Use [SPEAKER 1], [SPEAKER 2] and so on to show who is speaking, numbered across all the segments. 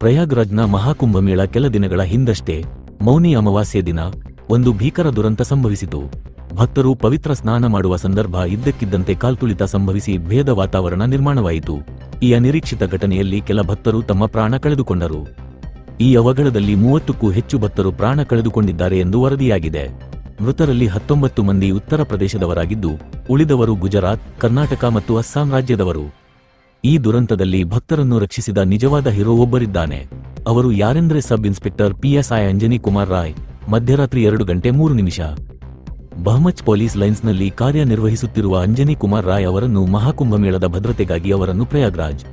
[SPEAKER 1] ಪ್ರಯಾಗ್ರಾಜ್ನ ಮಹಾಕುಂಭಮೇಳ ಕೆಲ ದಿನಗಳ ಹಿಂದಷ್ಟೇ ಮೌನಿ ಅಮಾವಾಸ್ಯೆ ದಿನ ಒಂದು ಭೀಕರ ದುರಂತ ಸಂಭವಿಸಿತು. ಭಕ್ತರು ಪವಿತ್ರ ಸ್ನಾನ ಮಾಡುವ ಸಂದರ್ಭ ಇದ್ದಕ್ಕಿದ್ದಂತೆ ಕಾಲ್ತುಳಿತ ಸಂಭವಿಸಿ ಭೇದ ವಾತಾವರಣ ನಿರ್ಮಾಣವಾಯಿತು. ಈ ಅನಿರೀಕ್ಷಿತ ಘಟನೆಯಲ್ಲಿ ಕೆಲ ಭಕ್ತರು ತಮ್ಮ ಪ್ರಾಣ ಕಳೆದುಕೊಂಡರು. ಈ ಅವಘಡದಲ್ಲಿ ಮೂವತ್ತಕ್ಕೂ ಹೆಚ್ಚು ಭಕ್ತರು ಪ್ರಾಣ ಕಳೆದುಕೊಂಡಿದ್ದಾರೆ ಎಂದು ವರದಿಯಾಗಿದೆ. ಮೃತರಲ್ಲಿ ಹತ್ತೊಂಬತ್ತು ಮಂದಿ ಉತ್ತರ ಪ್ರದೇಶದವರಾಗಿದ್ದು, ಉಳಿದವರು ಗುಜರಾತ್, ಕರ್ನಾಟಕ ಮತ್ತು ಅಸ್ಸಾಂ ರಾಜ್ಯದವರು. ಈ ದುರಂತದಲ್ಲಿ ಭಕ್ತರನ್ನು ರಕ್ಷಿಸಿದ ನಿಜವಾದ ಹೀರೋ ಒಬ್ಬರಿದ್ದಾನೆ. ಅವರು ಯಾರೆಂದರೆ sub inspector P S I Anjani Kumar Roy. ಮಧ್ಯರಾತ್ರಿ ಎರಡು ಗಂಟೆ ಮೂರು ನಿಮಿಷ. ಬಹಮಚ್ ಪೊಲೀಸ್ ಲೈನ್ಸ್ನಲ್ಲಿ ಕಾರ್ಯನಿರ್ವಹಿಸುತ್ತಿರುವ ಅಂಜನಿ ಕುಮಾರ್ ರಾಯ್ ಅವರನ್ನು ಮಹಾಕುಂಭಮೇಳದ ಭದ್ರತೆಗಾಗಿ ಅವರನ್ನು ಪ್ರಯಾಗ್ರಾಜ್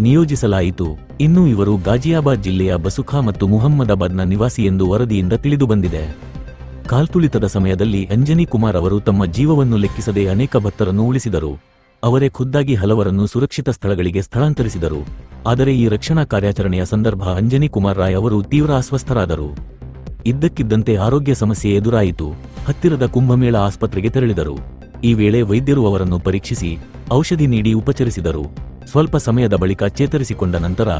[SPEAKER 1] ನಿಯೋಜಿಸಲಾಯಿತು. ಇನ್ನು ಇವರು ಗಾಜಿಯಾಬಾದ್ ಜಿಲ್ಲೆಯ ಬಸುಖಾ ಮತ್ತು ಮುಹಮ್ಮದಾಬಾದ್ನ ನಿವಾಸಿ ಎಂದು ವರದಿಯಿಂದ ತಿಳಿದುಬಂದಿದೆ ಕಾಲ್ತುಳಿತದ ಸಮಯದಲ್ಲಿ ಅಂಜನಿ ಕುಮಾರ್ ಅವರು ತಮ್ಮ ಜೀವವನ್ನು ಲೆಕ್ಕಿಸದೆ ಅನೇಕ ಭಕ್ತರನ್ನು ಉಳಿಸಿದರು. ಅವರೇ ಖುದ್ದಾಗಿ ಹಲವರನ್ನು ಸುರಕ್ಷಿತ ಸ್ಥಳಗಳಿಗೆ ಸ್ಥಳಾಂತರಿಸಿದರು. ಆದರೆ ಈ ರಕ್ಷಣಾ ಕಾರ್ಯಾಚರಣೆಯ ಸಂದರ್ಭ ಅಂಜನಿ ಕುಮಾರ್ ರಾಯ್ ಅವರು ತೀವ್ರ ಅಸ್ವಸ್ಥರಾದರು. ಇದ್ದಕ್ಕಿದ್ದಂತೆ ಆರೋಗ್ಯ ಸಮಸ್ಯೆ ಎದುರಾಯಿತು. ಹತ್ತಿರದ ಕುಂಭಮೇಳ ಆಸ್ಪತ್ರೆಗೆ ತೆರಳಿದರು. ಈ ವೇಳೆ ವೈದ್ಯರು ಅವರನ್ನು ಪರೀಕ್ಷಿಸಿ ಔಷಧಿ ನೀಡಿ ಉಪಚರಿಸಿದರು. ಸ್ವಲ್ಪ ಸಮಯದ ಬಳಿಕ ಚೇತರಿಸಿಕೊಂಡ ನಂತರ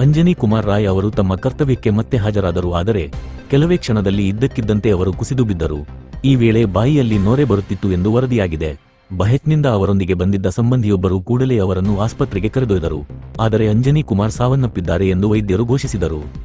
[SPEAKER 1] ಅಂಜನಿ ಕುಮಾರ್ ರಾಯ್ ಅವರು ತಮ್ಮ ಕರ್ತವ್ಯಕ್ಕೆ ಮತ್ತೆ ಹಾಜರಾದರು. ಆದರೆ ಕೆಲವೇ ಕ್ಷಣದಲ್ಲಿ ಇದ್ದಕ್ಕಿದ್ದಂತೆ ಅವರು ಕುಸಿದು ಬಿದ್ದರು. ಈ ವೇಳೆ ಬಾಯಿಯಲ್ಲಿ ನೋರೆ ಬರುತ್ತಿತ್ತು ಎಂದು ವರದಿಯಾಗಿದೆ. ಬಹೆಟ್ನಿಂದ ಅವರೊಂದಿಗೆ ಬಂದಿದ್ದ ಸಂಬಂಧಿಯೊಬ್ಬರು ಕೂಡಲೇ ಅವರನ್ನು ಆಸ್ಪತ್ರೆಗೆ ಕರೆದೊಯ್ದರು. ಆದರೆ ಅಂಜನಿ ಕುಮಾರ್ ಸಾವನ್ನಪ್ಪಿದ್ದಾರೆ ಎಂದು ವೈದ್ಯರು ಘೋಷಿಸಿದರು.